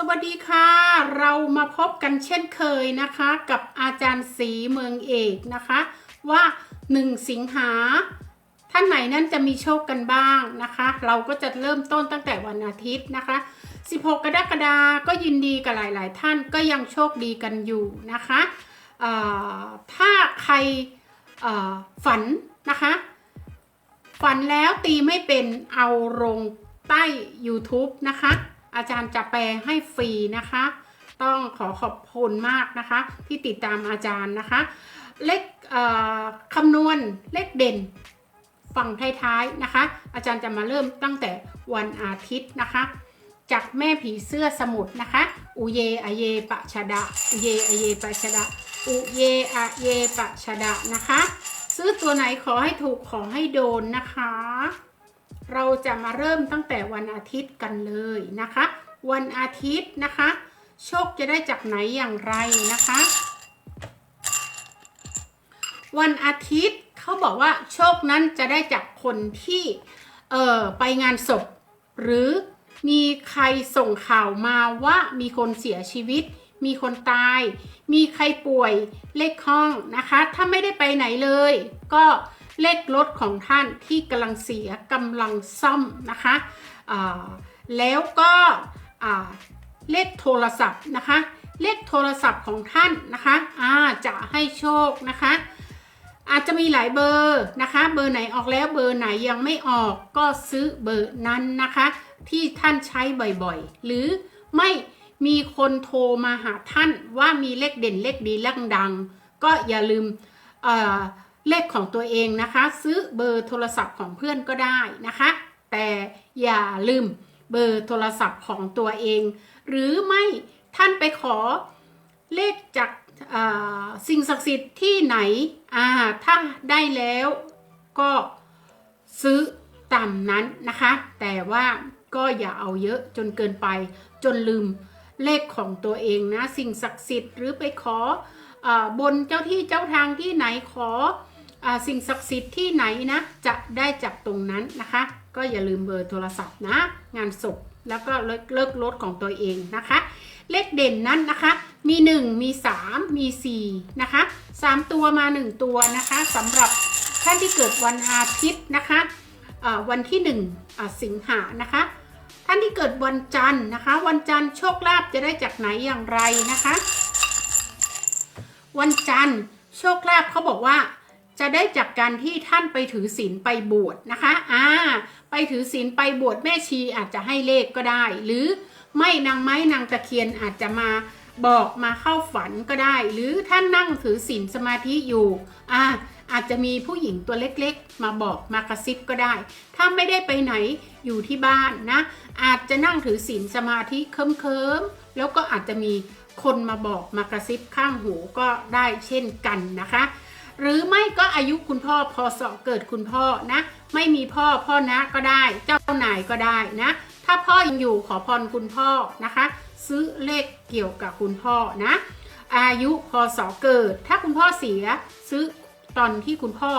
สวัสดีค่ะ เรามาพบกันเช่นเคยนะคะ กับอาจารย์สีเมืองเอกนะคะ ว่า 1 สิงหาท่านไหนนั้นจะมีโชคกันบ้างนะคะ เราก็จะเริ่มต้นตั้งแต่วันอาทิตย์นะคะ 16 กรกฎาก็ยินดีกับหลาย ๆ ท่านก็ยังโชคดีกันอยู่นะคะถ้าใครฝันนะคะ ฝันแล้วตีไม่เป็นเอาลงใต้ YouTube นะคะ อาจารย์จะแปลให้ฟรีนะคะ ต้องขอขอบคุณมากนะคะ ที่ติดตามอาจารย์นะคะ เลขคำนวณเลขเด่นฝั่งท้ายๆนะคะ อาจารย์จะมาเริ่มตั้งแต่วันอาทิตย์นะคะ จากแม่ผีเสื้อสมุทรนะคะ อุเยอเยปะชะดะอุเยอเยปะชะดะอุเยอเยปะชะดะนะคะ ซื้อตัวไหนขอให้ถูกขอให้โดนนะคะ เราจะมาเริ่มตั้งแต่วันอาทิตย์กันเลยนะคะ วันอาทิตย์นะคะ โชคจะได้จากไหนอย่างไรนะคะ วันอาทิตย์เขาบอกว่าโชคนั้นจะได้จากคนที่เอ่อไปงานศพ หรือมีใครส่งข่าวมาว่ามีคนเสียชีวิต มีคนตาย มีใครป่วยเลขห้องนะคะ ถ้าไม่ได้ไปไหนเลย ก็ เลขรถของท่านที่กำลังเสียกำลังซ่อมนะคะแล้วก็เลขโทรศัพท์นะคะ เลขโทรศัพท์ของท่านนะคะอาจะให้โชคนะคะ อาจจะมีหลายเบอร์นะคะ เบอร์ไหนออกแล้วเบอร์ไหนยังไม่ออกก็ซื้อเบอร์นั้นนะคะ ที่ท่านใช้บ่อยๆ หรือไม่มีคนโทรมาหาท่านว่ามีเลขเด่นเลขดีเลขดัง ก็อย่าลืมเอ่อ เลขของตัวเองนะคะ ซื้อเบอร์โทรศัพท์ของเพื่อนก็ได้นะคะ แต่อย่าลืมเบอร์โทรศัพท์ของตัวเอง หรือไม่ท่านไปขอเลขจากสิ่งศักดิ์สิทธิ์ที่ไหนอ่าถ้าได้แล้วก็ซื้อตามนั้นนะคะ แต่ว่าก็อย่าเอาเยอะจนเกินไป จนลืมเลขของตัวเองนะ สิ่งศักดิ์สิทธิ์หรือไปขออบนเจ้าที่เจ้าทางที่ไหนขอ สิ่งศักดิ์สิทธิ์ที่ไหนนะ จะได้จากตรงนั้นนะคะ ก็อย่าลืมเบอร์โทรศัพท์นะ งานศพแล้วก็เลิกเลิกรถของตัวเองนะคะ เลขเด่นนั้นนะคะ มี 1 มี 3 มี 4 นะคะ 3 ตัวมา 1 ตัวนะคะสำหรับท่านที่เกิดวันอาทิตย์นะคะวันที่1อ่าสิงหานะคะ ท่านที่เกิดวันจันทร์นะคะ วันจันทร์โชคลาภจะได้จากไหนอย่างไรนะคะ วันจันทร์โชคลาภเขาบอกว่า จะได้จากการที่ท่านไปถือศีลไปบวชนะคะอ่าไปถือศีลไปบวชแม่ชีอาจจะให้เลขก็ได้ หรือไม่นางไม้นางตะเคียนอาจจะมาบอกมาเข้าฝันก็ได้ หรือท่านนั่งถือศีลสมาธิอยู่อ่าอาจจะมีผู้หญิงตัวเล็กๆ มาบอกมากระซิบก็ได้ ถ้าไม่ได้ไปไหนอยู่ที่บ้านนะ อาจจะนั่งถือศีลสมาธิเคิมๆแล้วก็อาจจะมีคนมาบอกมากระซิบข้างหูก็ได้เช่นกันนะคะ หรือไม่ก็อายุคุณพ่อพศเกิดคุณพ่อนะ ไม่มีพ่อพ่อนะก็ได้ เจ้านายก็ได้นะ ถ้าพ่อยังอยู่ขอพรคุณพ่อนะคะ ซื้อเลขเกี่ยวกับคุณพ่อนะ อายุพศเกิด ถ้าคุณพ่อเสียซื้อตอนที่คุณพ่อ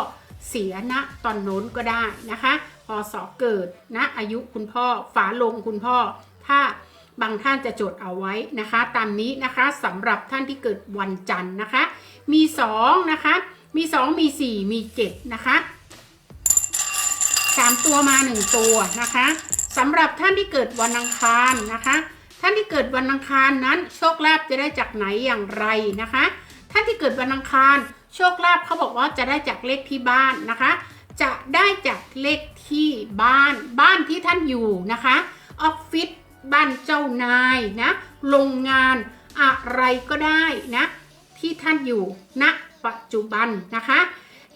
เสียณตอนโน้นก็ได้นะคะพศเกิดนะอายุคุณพ่อฝาลงคุณพ่อ ถ้าบางท่านจะจดเอาไว้นะคะ ตามนี้นะคะสำหรับท่านที่เกิดวันจันทร์นะคะ มี2นะคะ มี2มี4มี7นะคะ3ตัวมา1ตัวนะคะสำหรับท่านที่เกิดวันอังคารนะคะ ท่านที่เกิดวันอังคารนั้นโชคลาภจะได้จากไหนอย่างไรนะคะ ท่านที่เกิดวันอังคาร โชคลาภเขาบอกว่าจะได้จากเลขที่บ้านนะคะ จะได้จากเลขที่บ้านบ้านที่ท่านอยู่นะคะออฟฟิศบ้านเจ้านายนะโรงงานอะไรก็ได้นะที่ท่านอยู่ณ ปัจจุบันนะคะ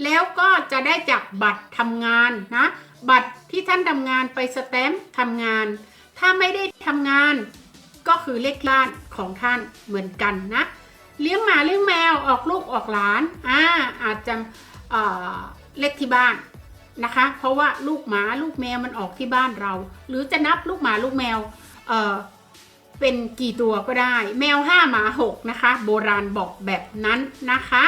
แล้วก็จะได้จากบัตรทำงานนะ บัตรที่ท่านทำงานไปสแตมป์ทำงาน ถ้าไม่ได้ทำงานก็คือเลขบ้านของท่านเหมือนกันนะ เลี้ยงหมาเลี้ยงแมวออกลูกออกหลานอ่าอาจจะเเลขที่บ้านนะคะ เพราะว่าลูกหมาลูกแมวมันออกที่บ้านเรา หรือจะนับลูกหมาลูกแมวเเป็นกี่ตัวก็ได้ แมวห้าหมาหกนะคะ โบราณบอกแบบนั้นนะคะ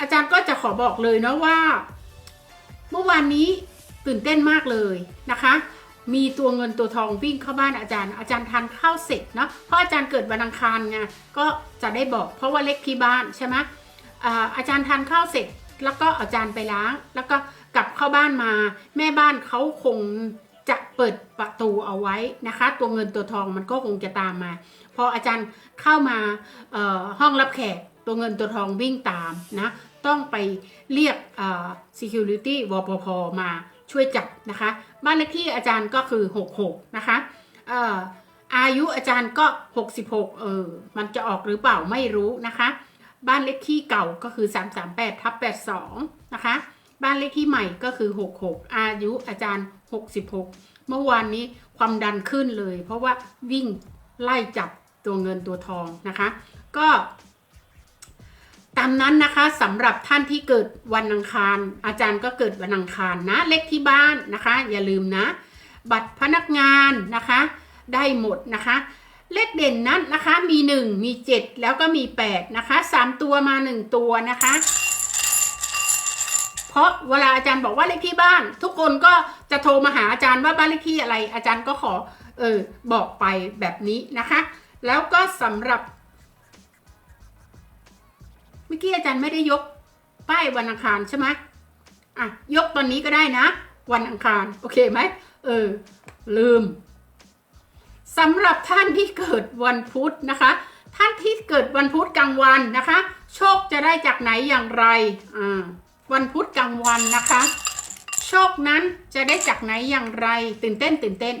อาจารย์ก็จะขอบอกเลยนะว่า เมื่อวานนี้ตื่นเต้นมากเลยนะคะ มีตัวเงินตัวทองวิ่งเข้าบ้านอาจารย์ อาจารย์ทานข้าวเสร็จเนาะเพราะอาจารย์เกิดวันอังคารไงก็จะได้บอก เพราะว่าเลขที่บ้านใช่ไหมอาจารย์ทานข้าวเสร็จ แล้วก็อาจารย์ไปล้าง แล้วก็กลับเข้าบ้านมา แม่บ้านเขาคง จะเปิดประตูเอาไว้นะคะ ตัวเงินตัวทองมันก็คงจะตามมา พออาจารย์เข้ามาห้องรับแขก ตัวเงินตัวทองวิ่งตามนะ ต้องไปเรียก security วปพมาช่วยจับนะคะ บ้านเลขที่อาจารย์ก็คือ 66 นะคะเอ่ออายุอาจารย์ก็ 66 เออ มันจะออกหรือเปล่าไม่รู้นะคะ บ้านเลขที่เก่าก็คือ 338ทับ82 นะคะ บ้านเลขที่ใหม่ก็คือ 66 อายุอาจารย์ 66 เมื่อวานนี้ความดันขึ้นเลย เพราะว่าวิ่งไล่จับตัวเงินตัวทองนะคะ ก็ตามนั้นนะคะสำหรับท่านที่เกิดวันอังคาร อาจารย์ก็เกิดวันอังคารนะ เลขที่บ้านนะคะ อย่าลืมนะ บัตรพนักงานนะคะ ได้หมดนะคะ เลขเด่นนั้นนะคะมี 1 มี 7 แล้วก็มี 8 นะคะ 3 ตัวมา 1 ตัวนะคะ ราะเวลาอาจารย์บอกว่าเลขที่บ้าน ทุกคนก็จะโทรมาหาอาจารย์ว่าบ้านเลขที่อะไร อาจารย์ก็ขอเออบอกไปแบบนี้นะคะ แล้วก็สำหรับเมื่อกี้อาจารย์ไม่ได้ยกป้ายวันอังคารใช่ไหมอะยกตอนนี้ก็ได้นะ วันอังคารโอเคไหมเออลืมสำหรับท่านที่เกิดวันพุธนะคะ ท่านที่เกิดวันพุธกลางวันนะคะ โชคจะได้จากไหนอย่างไรอ่า วันพุธกลางวันนะคะ โชคนั้นจะได้จากไหนอย่างไร ตื่นเต้นตื่นเต้น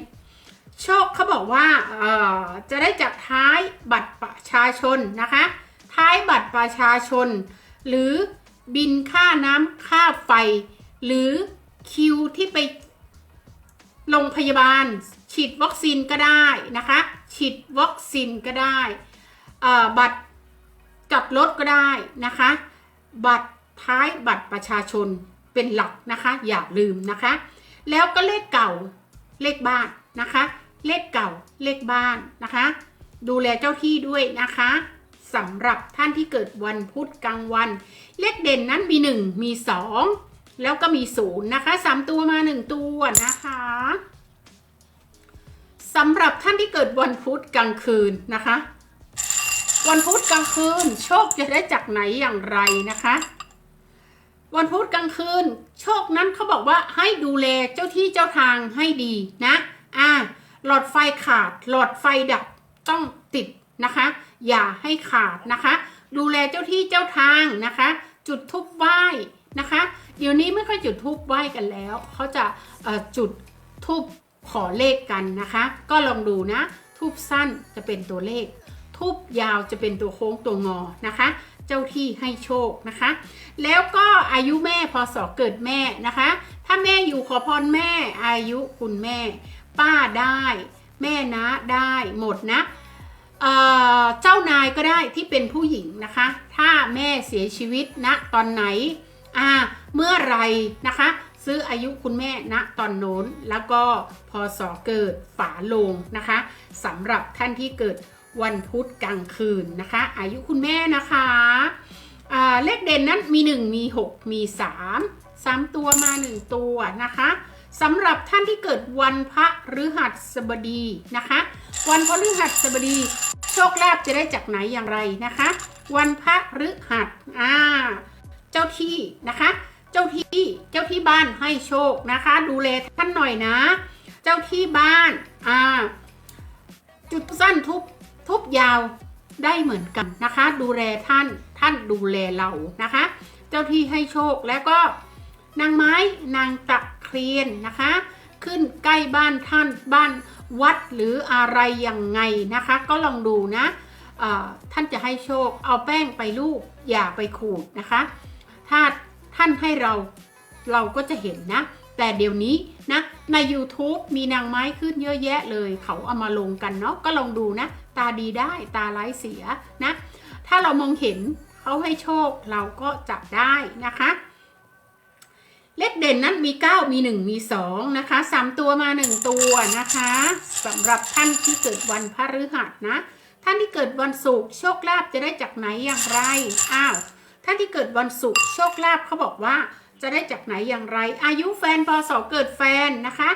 โชคเขาบอกว่าเอ่อจะได้จากท้ายบัตรประชาชนนะคะ ท้ายบัตรประชาชน หรือบินค่าน้ำค่าไฟ หรือคิวที่ไปโรงพยาบาล ฉีดวัคซีนก็ได้นะคะ ฉีดวัคซีนก็ได้เอ่อบัตรจอดรถก็ได้นะคะ บัตร ท้ายบัตรประชาชนเป็นหลักนะคะ อย่าลืมนะคะ แล้วก็เลขเก่าเลขบ้านนะคะ เลขเก่าเลขบ้านนะคะ ดูแลเจ้าที่ด้วยนะคะสำหรับท่านที่เกิดวันพุธกลางวัน เลขเด่นนั้นมี 1 มี 2 แล้วก็มี 0 นะคะ 3 ตัวมา 1 ตัวนะคะสำหรับท่านที่เกิดวันพุธกลางคืนนะคะ วันพุธกลางคืนโชคจะได้จากไหนอย่างไรนะคะ วันพุธกลางคืน โชคนั้นเขาบอกว่าให้ดูแลเจ้าที่เจ้าทางให้ดีนะ อ่า หลอดไฟขาด หลอดไฟดับต้องติดนะคะ อย่าให้ขาดนะคะ ดูแลเจ้าที่เจ้าทางนะคะ จุดทุบไหว้นะคะ เดี๋ยวนี้ไม่ค่อยจุดทูบไหว้กันแล้วเขาจะจุดทูบขอเลขกันนะคะ ก็ลองดูนะทูบสั้นจะเป็นตัวเลขทูบยาวจะเป็นตัวโค้งตัวงอนะคะ เจ้าที่ให้โชคนะคะ แล้วก็อายุแม่พศเกิดแม่นะคะ ถ้าแม่อยู่ขอพรแม่อายุคุณแม่ ป้าได้ แม่นะได้หมดนะเเจ้านายก็ได้ที่เป็นผู้หญิงนะคะ ถ้าแม่เสียชีวิตณตอนไหนอ่าเมื่อไหรนะคะ ซื้ออายุคุณแม่ณตอนโน้นแล้วก็พศเกิดฝาโลงนะคะสำหรับท่านที่เกิด วันพุธกลางคืนนะคะ อายุคุณแม่นะคะเลขเด่นนั้นมี 1 มี 6 มี 3 3 ตัวมา 1 ตัวนะคะสำหรับท่านที่เกิดวันพระฤหัสบดีนะคะ วันพฤหัสบดี โชคลาภจะได้จากไหนอย่างไรนะคะ วันพระฤหัสอ่าเจ้าที่นะคะ เจ้าที่เจ้าที่บ้านให้โชคนะคะ ดูแลท่านหน่อยนะ เจ้าที่บ้านอ่าจุดสั้นทุบ ทุบยาวได้เหมือนกันนะคะ ดูแลท่านท่านดูแลเรานะคะ เจ้าที่ให้โชคแล้วก็นางไม้นางตะเคียนนะคะ ขึ้นใกล้บ้านท่านบ้านวัดหรืออะไรยังไงนะคะ ก็ลองดูนะท่านจะให้โชคเอาแป้งไปลูบอย่าไปขูดนะคะ ถ้าท่านให้เราเราก็จะเห็นนะ แต่เดี๋ยวนี้ นะใน YouTube มีนางไม้ขึ้นเยอะแยะเลย เขาเอามาลงกันเนาะก็ลองดูนะ ตาดีได้ตาร้ายเสียนะ ถ้าเรามองเห็นเขาให้โชคเราก็จะได้นะคะเลขเด่นนั้นมี 9 มี 1 มี 2 นะคะ 3 ตัวมา 1 ตัวนะคะสำหรับท่านที่เกิดวันพฤหัสนะ ท่านที่เกิดวันศุกร์โชคลาภจะได้จากไหนอย่างไร อ้าว ท่านที่เกิดวันศุกร์โชคลาภเขาบอกว่า จะได้จากไหนอย่างไร อายุแฟนพศเกิดแฟนนะคะ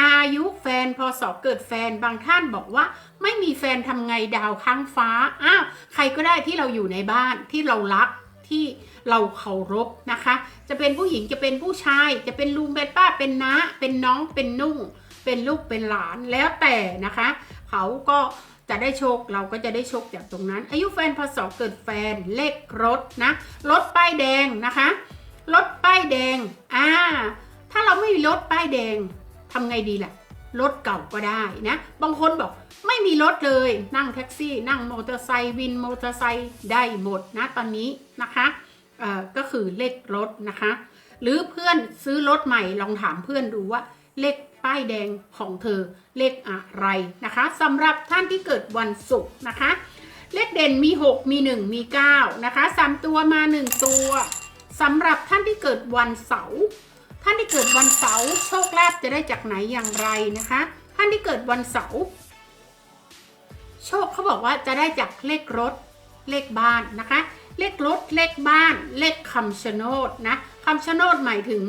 อายุแฟนพศเกิดแฟนบางท่านบอกว่า ไม่มีแฟนทำไงดาวค้างฟ้าอ้าวใครก็ได้ที่เราอยู่ในบ้านที่เรารักที่เราเคารพนะคะ จะเป็นผู้หญิงจะเป็นผู้ชาย จะเป็นลุงเป็นป้าเป็นน้าเป็นน้องเป็นนุ่ง เป็นลูกเป็นหลานแล้วแต่นะคะ เขาก็จะได้โชคเราก็จะได้โชคจากตรงนั้น อายุแฟนพศเกิดแฟนเลขรถนะรถป้ายแดงนะคะ รถป้ายแดง อ่า ถ้าเราไม่มีรถป้ายแดงทำไงดีล่ะ รถเก่าก็ได้นะ บางคนบอกไม่มีรถเลย นั่งแท็กซี่ นั่งมอเตอร์ไซค์วินมอเตอร์ไซค์ได้หมดนะตอนนี้นะคะเอ่อก็คือเลขรถนะคะ หรือเพื่อนซื้อรถใหม่ลองถามเพื่อนดูว่าเลขป้ายแดงของเธอเลขอะไรนะคะสำหรับท่านที่เกิดวันศุกร์นะคะ เลขเด่นมี 6 มี 1 มี 9 นะคะสามตัวมา 1 ตัว สำหรับท่านที่เกิดวันเสาร์ท่านที่เกิดวันเสาร์โชคลาภจะได้จากไหนอย่างไรนะคะ ท่านที่เกิดวันเสาร์โชคเขาบอกว่าจะได้จากเลขรถเลขบ้านนะคะ เลขรถเลขบ้าน เลขคำชะโนดนะคำชะโนดหมายถึง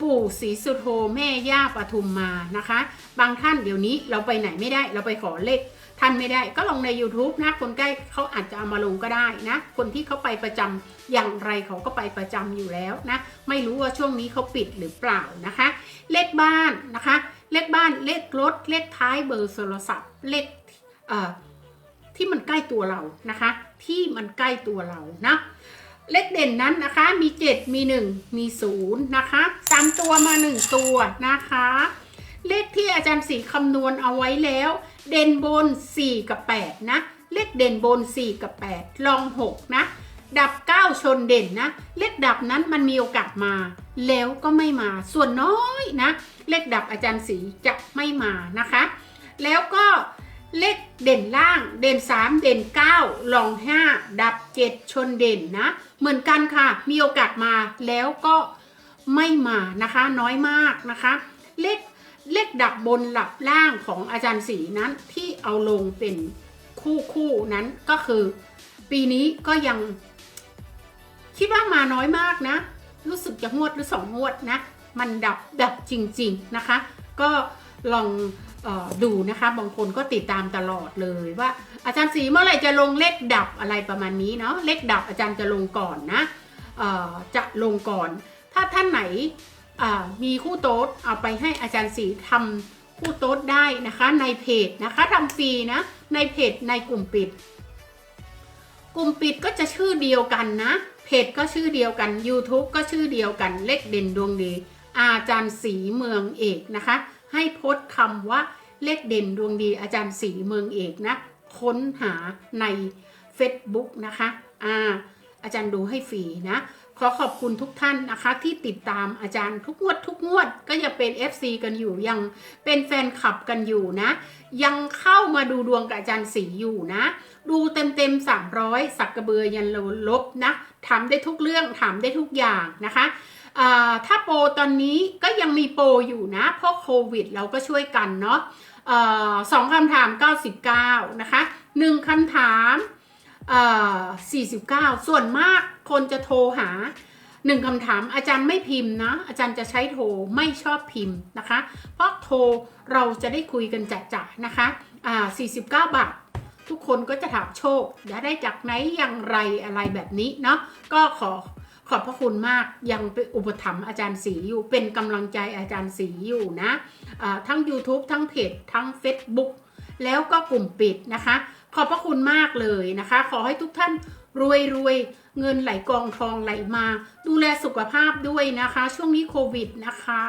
ปู่ศรีสุโธแม่ย่าปทุมมานะคะ บางท่านเดี๋ยวนี้เราไปไหนไม่ได้เราไปขอเลข ท่านไม่ได้ก็ลงใน YouTube นะ คนใกล้เขาอาจจะเอามาลงก็ได้นะ คนที่เขาไปประจำอย่างไรเขาก็ไปประจำอยู่แล้วนะ ไม่รู้ว่าช่วงนี้เขาปิดหรือเปล่านะคะ เลขบ้านนะคะ เลขบ้านเลขรถ เลขท้ายเบอร์โทรศัพท์ เลขเอ่อที่มันใกล้ตัวเรานะคะ ที่มันใกล้ตัวเรานะเลขเด่นนั้นนะคะมี 7 มี 1 มี 0 นะคะ 3 ตัวมา 1 ตัวนะคะ เลขที่อาจารย์สีคำนวณเอาไว้แล้ว เด่นบน 4 กับ 8 นะ เลขเด่นบน 4 กับ 8 ลอง 6 นะ ดับ 9 ชนเด่นนะ เลขดับนั้นมันมีโอกาสมา แล้วก็ไม่มา ส่วนน้อยนะ เลขดับอาจารย์สีจะไม่มานะคะ แล้วก็เลขเด่นล่าง เด่น 3 เด่น 9 ลอง 5 ดับ 7 ชนเด่นนะ เหมือนกันค่ะ มีโอกาสมาแล้วก็ไม่มานะคะ น้อยมากนะคะ เลข เลขดับบนหลับล่างของอาจารย์สีนั้นที่เอาลงเป็นคู่คู่นั้นก็คือ ปีนี้ก็ยัง คิดว่ามาน้อยมากนะ รู้สึกจะงวดหรือสองงวดนะ มันดับดับจริง ๆนะคะ ก็ลองออดูนะคะ บางคนก็ติดตามตลอดเลยว่า อาจารย์สีเมื่อไหร่จะลงเลขดับอะไรประมาณนี้เนาะเลขดับอาจารย์จะลงก่อนนะจะลงก่อน ถ้าท่านไหน มีคู่โต๊ดเอาไปให้อาจารย์สีทำคู่โต๊ดได้นะคะ ในเพจนะคะทำฟรีนะในเพจในกลุ่มปิด กลุ่มปิดก็จะชื่อเดียวกันนะ เพจก็ชื่อเดียวกัน YouTube ก็ชื่อเดียวกันเลขเด่นดวงดี อาจารย์สีเมืองเอกนะคะ ให้โพสคำว่าเลขเด่นดวงดี อาจารย์สีเมืองเอกนะค้นหาใน Facebook นะคะอ่า อาจารย์ดูให้ฟรีนะ ขอขอบคุณทุกท่านนะคะ ที่ติดตามอาจารย์ทุกงวดทุกงวดก็ยังเป็น FC กันอยู่ยังเป็นแฟนคลับกันอยู่นะ ยังเข้ามาดูดวงกับอาจารย์สีอยู่นะ ดูเต็มเต็มๆ300สักกระเบือยันลบนะทำได้ทุกเรื่องทำได้ทุกอย่างนะคะถ้าโปรตอนนี้ก็ยังมีโปรอยู่นะ เพราะโควิดเราก็ช่วยกันเนาะอ่อสองคำถาม 99 นะคะหนึ่งคำถาม 49 ส่วนมากคนจะโทรหาหนึ่งคำถามอาจารย์ไม่พิมพ์นะ อาจารย์จะใช้โทรไม่ชอบพิมพ์นะคะ เพราะโทรเราจะได้คุยกันจะๆนะคะอ่า49 บาท ทุกคนก็จะถามโชคจะได้จากไหนอย่างไรอะไรแบบนี้เนาะก็ขอขอบพระคุณมากยังเป็นอุปถัมภ์อาจารย์สีอยู่ เป็นกำลังใจอาจารย์สีอยู่นะอ่าทั้ง YouTube ทั้งเพจทั้ง Facebook แล้วก็กลุ่มปิดนะคะ ขอบพระคุณมากเลยนะคะ ขอให้ทุกท่านรวยรวยเงินไหลกองทองไหลมา ดูแลสุขภาพด้วยนะคะ ช่วงนี้โควิดนะคะ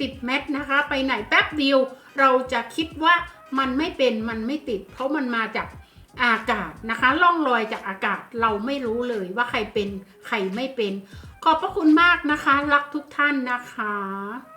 ติดแมสนะคะ ไปไหนแป๊บเดียว เราจะคิดว่ามันไม่เป็นมันไม่ติด เพราะมันมาจากอากาศนะคะล่องลอยจากอากาศเราไม่รู้เลยว่าใครเป็นใครไม่เป็น ขอบพระคุณมากนะคะ รักทุกท่านนะคะ